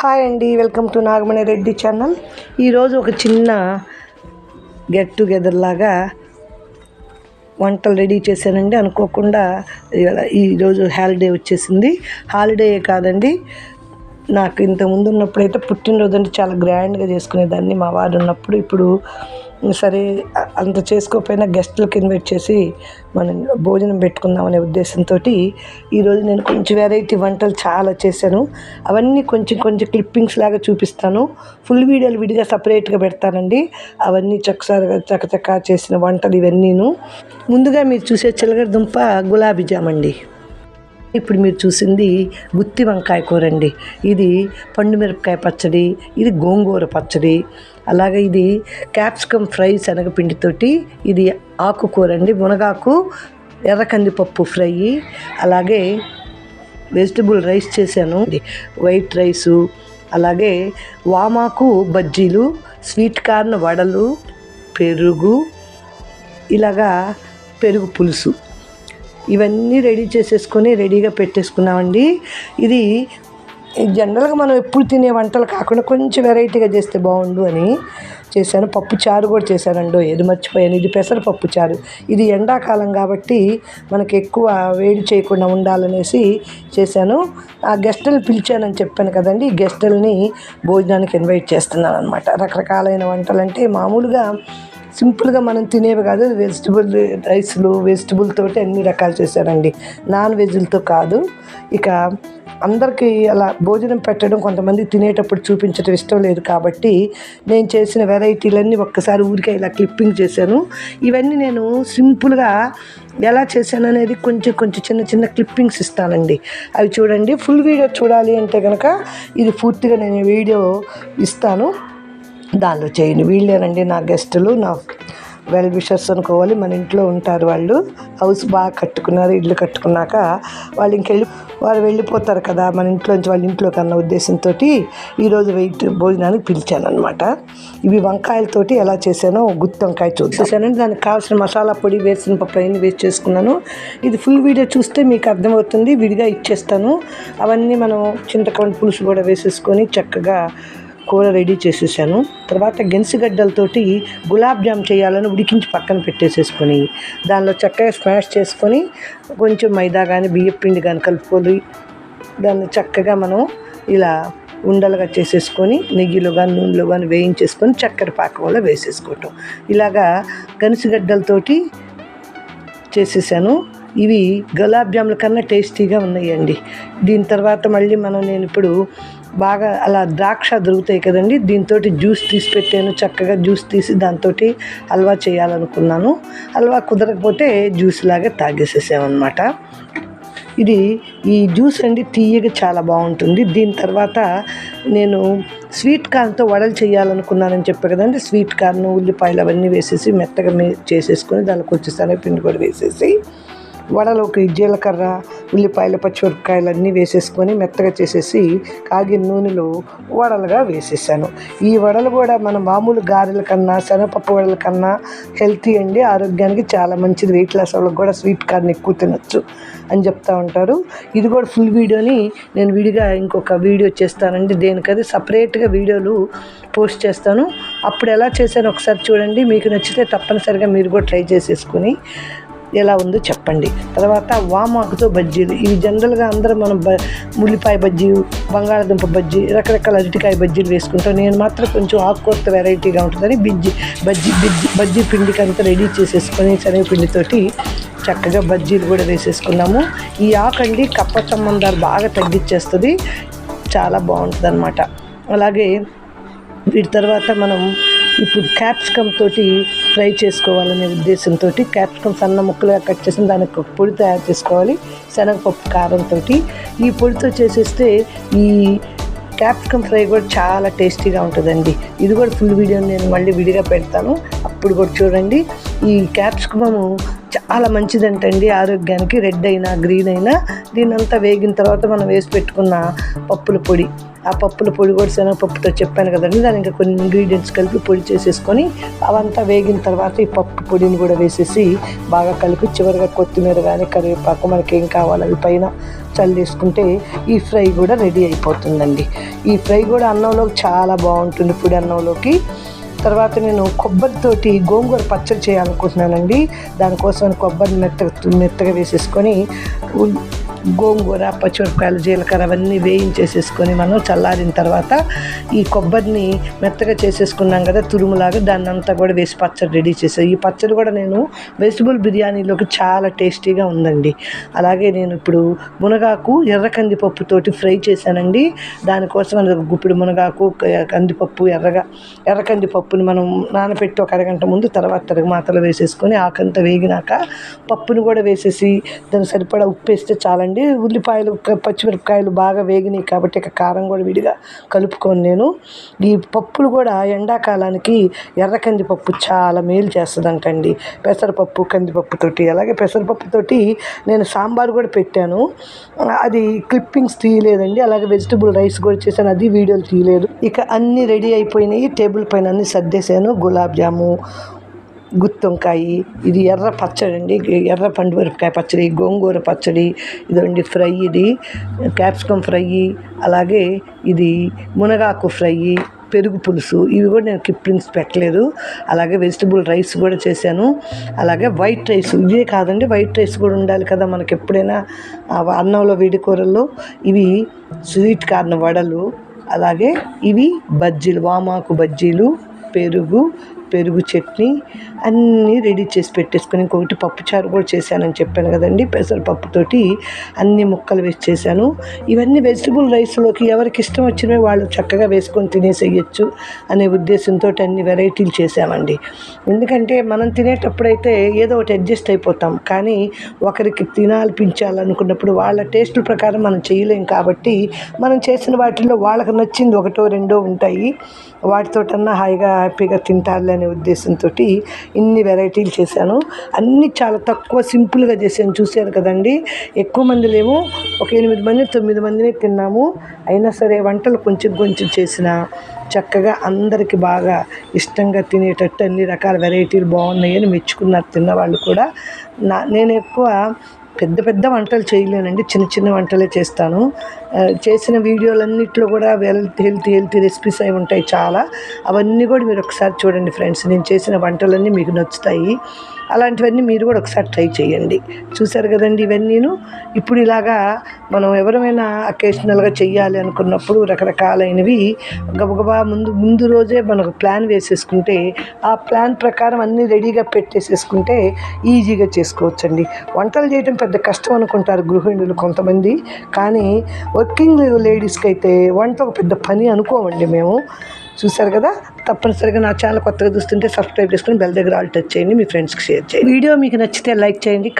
Hi అండి welcome to Nagamani Reddy channel. ఈరోజు ఒక చిన్న గెట్ టుగెదర్ లాగా వంటలు రెడీ చేశానండి. అనుకోకుండా ఈరోజు హాలిడే వచ్చేసింది. హాలిడే కాదండి. నాకు ఇంతకుముందు ఉన్నప్పుడైతే పుట్టినరోజు అంటే చాలా గ్రాండ్గా చేసుకునేదాన్ని మా వారు ఉన్నప్పుడు ఇప్పుడు సరే అంత చేసుకోకపోయినా గెస్టులకు ఇన్వైట్ చేసి మనం భోజనం పెట్టుకుందాం అనే ఉద్దేశంతో ఈరోజు నేను కొంచెం వెరైటీ వంటలు చాలా చేశాను. అవన్నీ కొంచెం కొంచెం క్లిప్పింగ్స్ లాగా చూపిస్తాను. ఫుల్ వీడియోలు విడిగా సపరేట్గా పెడతానండి. అవన్నీ చక్కసారిగా చకచకా చేసిన వంటలు ఇవన్నీను. ముందుగా మీరు చూసే చిలగడ దుంప గులాబీ జామ్ అండి. ఇప్పుడు మీరు చూసింది గుత్తి వంకాయ కూర అండి ఇది పండు మిరపకాయ పచ్చడి ఇది గోంగూర పచ్చడి అలాగే ఇది క్యాప్సికమ్ ఫ్రై శనగపిండితోటి ఇది ఆకుకూర అండి మునగాకు ఎర్ర కందిపప్పు ఫ్రై అలాగే వెజిటబుల్ రైస్ చేశాను. వైట్ రైసు అలాగే వామాకు బజ్జీలు స్వీట్ కార్న్ వడలు పెరుగు ఇలాగా పెరుగు పులుసు. ఇవన్నీ రెడీ చేసేసుకొని రెడీగా పెట్టేసుకున్నామండి. ఇది జనరల్గా మనం ఎప్పుడు తినే వంటలు కాకుండా కొంచెం వెరైటీగా చేస్తే బాగుండు అని చేశాను. పప్పు చారు కూడా చేశానండి ఏది మర్చిపోయాను. ఇది పెసరపప్పు చారు. ఇది ఎండాకాలం కాబట్టి మనకి ఎక్కువ వేడి చేయకుండా ఉండాలనేసి చేశాను. ఆ గెస్టులు పిలిచానని చెప్పాను కదండి. ఈ భోజనానికి ఇన్వైట్ చేస్తున్నాను అనమాట రకరకాలైన వంటలు అంటే మామూలుగా సింపుల్గా మనం తినేవి కాదు వెజిటబుల్ రైస్లు వెజిటబుల్ తోటి అన్ని రకాలు చేశారండి. నాన్ వెజ్లతో కాదు. ఇక అందరికీ అలా భోజనం పెట్టడం కొంతమంది తినేటప్పుడు చూపించడం ఇష్టం లేదు కాబట్టి నేను చేసిన వెరైటీలన్నీ ఒక్కసారి ఊరికే ఇలా క్లిప్పింగ్ చేశాను. ఇవన్నీ నేను సింపుల్గా ఎలా చేశాను అనేది కొంచెం కొంచెం చిన్న చిన్న క్లిప్పింగ్స్ ఇస్తానండి. అవి చూడండి. ఫుల్ వీడియో చూడాలి అంటే కనుక ఇది పూర్తిగా నేను వీడియో ఇస్తాను. దానిలో చేయండి వీళ్ళేనండి నా గెస్టులు నా వెల్ విషర్స్ అనుకోవాలి. మన ఇంట్లో ఉంటారు వాళ్ళు. హౌస్ బాగా కట్టుకున్నారు ఇల్లు కట్టుకున్నాక వాళ్ళు ఇంకెళ్ళి వాళ్ళు వెళ్ళిపోతారు కదా మన ఇంట్లోంచి వాళ్ళ ఇంట్లో కన్నా ఉద్దేశంతో ఈరోజు వెయిట్ భోజనానికి పిలిచాను అనమాట ఇవి వంకాయలతోటి ఎలా చేశానో గుత్తి వంకాయ చూసేసానండి దానికి కావాల్సిన మసాలా పొడి వేసిన పప్పు వేస్ట్ చేసుకున్నాను. ఇది ఫుల్ వీడియో చూస్తే మీకు అర్థమవుతుంది. విడిగా ఇచ్చేస్తాను. అవన్నీ మనం చింతకండు పులుసు కూడా వేసేసుకొని చక్కగా కూర రెడీ చేసేసాను. తర్వాత గెన్సిగడ్డలతోటి గులాబ్ జామ్ చేయాలని ఉడికించి పక్కన పెట్టేసేసుకొని దానిలో చక్కగా స్మాష్ చేసుకొని కొంచెం మైదా కానీ బియ్యం పిండి కానీ కలుపుకొని దాన్ని చక్కగా మనం ఇలా ఉండలుగా చేసేసుకొని నెయ్యిలో కానీ నూనెలో కానీ వేయించేసుకొని చక్కెర పాకంలో వేసేసుకోవటం. ఇలాగా గనిసిగడ్డలతోటి చేసేసాను. ఇవి గులాబ్ జాముల కన్నా టేస్టీగా ఉన్నాయండి. దీని తర్వాత మళ్ళీ మనం నేను ఇప్పుడు బాగా అలా ద్రాక్ష దొరుకుతాయి కదండి. దీంతో జ్యూస్ తీసి పెట్టాను. చక్కగా జ్యూస్ తీసి దాంతో హల్వా చేయాలనుకున్నాను. హల్వా కుదరకపోతే జ్యూస్ లాగా తాగేసేసామన్నమాట. ఇది ఈ జ్యూస్ అండి తీయగా చాలా బాగుంటుంది. దీని తర్వాత నేను స్వీట్ కార్న్తో వడలు చేయాలనుకున్నానని చెప్పే కదండి. స్వీట్ కార్న్ ఉల్లిపాయలు అవన్నీ వేసేసి మెత్తగా మే చేసేసుకొని దానికి వచ్చి పిండి కూడా వేసేసి వడలోకి జీలకర్ర ఉల్లిపాయలు పచ్చిమిరపకాయలు అన్నీ వేసేసుకొని మెత్తగా చేసేసి కాగిన నూనెలో వడలుగా వేసేసాను. ఈ వడలు కూడా మన మామూలు గారెల కన్నా శనగపప్పు వడల కన్నా హెల్తీ అండి ఆరోగ్యానికి చాలా మంచిది. వెయిట్ లాస్ వాళ్ళకి కూడా స్వీట్ కార్న్ ఎక్కువ తినొచ్చు అని చెప్తా ఉంటారు. ఇది కూడా ఫుల్ వీడియోని నేను విడిగా ఇంకొక వీడియో చేస్తానండి. దేనికది? సపరేట్గా వీడియోలు పోస్ట్ చేస్తాను. అప్పుడు ఎలా చేశాను ఒకసారి చూడండి. మీకు నచ్చితే తప్పనిసరిగా మీరు కూడా ట్రై చేసేసుకుని ఎలా ఉందో చెప్పండి. తర్వాత వామాకుతో బజ్జీలు. ఇవి జనరల్గా అందరూ మనం బ ఉల్లిపాయ బజ్జీ బంగాళాదుంప బజ్జీ రకరకాల అరటికాయ బజ్జీలు వేసుకుంటాం. నేను మాత్రం కొంచెం ఆకుకూరత వెరైటీగా ఉంటుందని బిజ్జీ బజ్జీ బిజ్జీ బజ్జీ పిండికి అంతా రెడీ చేసేసుకొని శనగపిండితోటి చక్కగా బజ్జీలు కూడా వేసేసుకున్నాము. ఈ ఆకండి కప్ప సంబంధాలు బాగా తగ్గించేస్తుంది. చాలా బాగుంటుంది అలాగే వీటి తర్వాత మనం ఇప్పుడు క్యాప్సికమ్ తోటి ఫ్రై చేసుకోవాలనే ఉద్దేశంతో క్యాప్సికమ్ సన్న ముక్కలుగా కట్ చేసి దానికి ఒక పొడి తయారు చేసుకోవాలి. శనగపప్పు కారంతో ఈ పొడితో చేసేస్తే ఈ క్యాప్సికమ్ ఫ్రై కూడా చాలా టేస్టీగా ఉంటుందండి. ఇది కూడా ఫుల్ వీడియో నేను మళ్ళీ విడిగా పెడతాను. అప్పుడు కూడా చూడండి. ఈ క్యాప్సికము చాలా మంచిదంటండి. ఆరోగ్యానికి రెడ్ అయినా గ్రీన్ అయినా. దీనంతా వేగిన తర్వాత మనం వేసి పెట్టుకున్న పప్పుల పొడి. ఆ పప్పుల పొడి కూడా శనగపప్పుతో చెప్పాను కదండి దాని ఇంకా కొన్ని ఇంగ్రీడియంట్స్ కలిపి పొడి చేసేసుకొని అవంతా వేగిన తర్వాత ఈ పప్పు పొడిని కూడా వేసేసి బాగా కలిపి చివరిగా కొత్తిమీర కానీ కరివేపాకు మనకి ఏం కావాలి అవి పైన చల్లేసుకుంటే ఈ ఫ్రై కూడా రెడీ అయిపోతుందండి. ఈ ఫ్రై కూడా అన్నంలోకి చాలా బాగుంటుంది పొడి అన్నంలోకి. తర్వాత నేను కొబ్బరితోటి గోంగూర పచ్చడి చేయాలనుకుంటున్నానండి. దానికోసం కొబ్బరిని మెత్తగా మెత్తగా వేసేసుకొని గోంగూర పచ్చిమిరపకాయలు జీలకర్ర అవన్నీ వేయించేసేసుకొని మనం చల్లారిన తర్వాత ఈ కొబ్బరిని మెత్తగా చేసేసుకున్నాం కదా తురుములాగా దాన్ని అంతా కూడా వేసి పచ్చడి రెడీ చేసాను ఈ పచ్చడి కూడా నేను వెజిటబుల్ బిర్యానీలోకి చాలా టేస్టీగా ఉందండి. అలాగే నేను ఇప్పుడు మునగాకు ఎర్ర కందిపప్పుతోటి ఫ్రై చేశానండి. దానికోసం గుప్పిడి మునగాకు కందిపప్పు ఎర్రగా ఎర్ర కందిపప్పుని మనం నానబెట్టి ఒక అరగంట ముందు తర్వాత తరగమాతలో వేసేసుకొని ఆకంతా వేగినాక పప్పుని కూడా వేసేసి దానికి సరిపడా ఉప్పు వేస్తే చాలా అండి. ఉల్లిపాయలు పచ్చిమిరపకాయలు బాగా వేగినాయి కాబట్టి ఇక కారం కూడా విడిగా కలుపుకొని నేను ఈ పప్పులు కూడా ఎండాకాలానికి ఎర్ర కందిపప్పు చాలా మేలు చేస్తుందంటండి. పెసరపప్పు కందిపప్పుతోటి అలాగే పెసరపప్పుతోటి నేను సాంబార్ కూడా పెట్టాను. అది క్లిప్పింగ్స్ తీయలేదండి. అలాగే వెజిటబుల్ రైస్ కూడా చేశాను. అది వీడియోలు తీయలేదు. ఇక అన్నీ రెడీ అయిపోయినాయి. టేబుల్ పైన అన్నీ సర్దేశాను. గులాబ్ జాము గుత్తొంకాయ ఇది ఎర్ర పచ్చడి అండి. ఎర్ర పండు మిరపకాయ పచ్చడి గోంగూర పచ్చడి ఇదండి ఫ్రై ఇది. క్యాప్సికమ్ ఫ్రై అలాగే ఇది మునగాకు ఫ్రై పెరుగు పులుసు ఇవి కూడా నేను కిప్లింగ్స్ పెట్టలేదు. అలాగే వెజిటబుల్ రైస్ కూడా చేశాను. అలాగే వైట్ రైస్ ఇవే కాదండి వైట్ రైస్ కూడా ఉండాలి కదా మనకి ఎప్పుడైనా అన్నంలో వేడి కూరల్లో. ఇవి స్వీట్ కార్న్ వడలు అలాగే ఇవి బజ్జీలు వామాకు బజ్జీలు పెరుగు పెరుగు చట్నీ అన్నీ రెడీ చేసి పెట్టేసుకొని ఇంకొకటి పప్పుచారు కూడా చేశానని చెప్పాను కదండి పెసరపప్పుతోటి అన్ని ముక్కలు వేసి చేశాను. ఇవన్నీ వెజిటబుల్ రైస్లోకి ఎవరికి ఇష్టం వచ్చినవి వాళ్ళు చక్కగా వేసుకొని తినేసేయచ్చు అనే ఉద్దేశంతో అన్ని వెరైటీలు చేశామండి. ఎందుకంటే మనం తినేటప్పుడైతే ఏదో ఒకటి అడ్జస్ట్ అయిపోతాం కానీ ఒకరికి తినాలనిపించాలనుకున్నప్పుడు వాళ్ళ టేస్టుల ప్రకారం మనం చేయలేం కాబట్టి మనం చేసిన వాటిల్లో వాళ్ళకి నచ్చింది ఒకటో రెండో ఉంటాయి. వాటితోటన్నా హాయిగా హ్యాపీగా తింటారులే అనే ఉద్దేశంతో ఇన్ని వెరైటీలు చేశాను. అన్నీ చాలా తక్కువ సింపుల్గా చేశాను. చూశాను కదండి? ఎక్కువ మంది లేము ఒక ఎనిమిది మంది తొమ్మిది మందినే తిన్నాము. అయినా సరే వంటలు కొంచెం కొంచెం చేసిన చక్కగా అందరికి బాగా ఇష్టంగా తినేటట్టు అన్ని రకాల వెరైటీలు బాగున్నాయని మెచ్చుకున్నారు తిన్నవాళ్ళు కూడా. నా నేను ఎక్కువ పెద్ద పెద్ద వంటలు చేయలేనండి. చిన్న చిన్న వంటలే చేస్తాను. చేసిన వీడియోలన్నింటిలో కూడా హెల్త్ హెల్తీ హెల్తీ రెసిపీస్ అవి ఉంటాయి చాలా. అవన్నీ కూడా మీరు ఒకసారి చూడండి ఫ్రెండ్స్. నేను చేసిన వంటలన్నీ మీకు నచ్చుతాయి. అలాంటివన్నీ మీరు కూడా ఒకసారి ట్రై చేయండి. చూసారు కదండి ఇవన్నీను ఇప్పుడు ఇలాగా మనం ఎవరైనా అకేషనల్గా చెయ్యాలి అనుకున్నప్పుడు రకరకాలైనవి గబగబా ముందు ముందు రోజే మనకు ప్లాన్ వేసేసుకుంటే ఆ ప్లాన్ ప్రకారం అన్నీ రెడీగా పెట్టేసేసుకుంటే ఈజీగా చేసుకోవచ్చండి. వంటలు చేయడం పెద్ద కష్టం అనుకుంటారు గృహిణులు కొంతమంది. కానీ వర్కింగ్ లేడీస్కి అయితే వంట ఒక పెద్ద పని అనుకోమండి మేము. చూసారు కదా? తప్పనిసరిగా నా ఛానల్ కొత్తగా చూస్తుంటే సబ్స్క్రైబ్ చేసుకుని బెల్ దగ్గర ఆల్ టచ్ చేయండి. మీ ఫ్రెండ్స్కి షేర్ చేయండి. వీడియో మీకు నచ్చితే లైక్ చేయండి.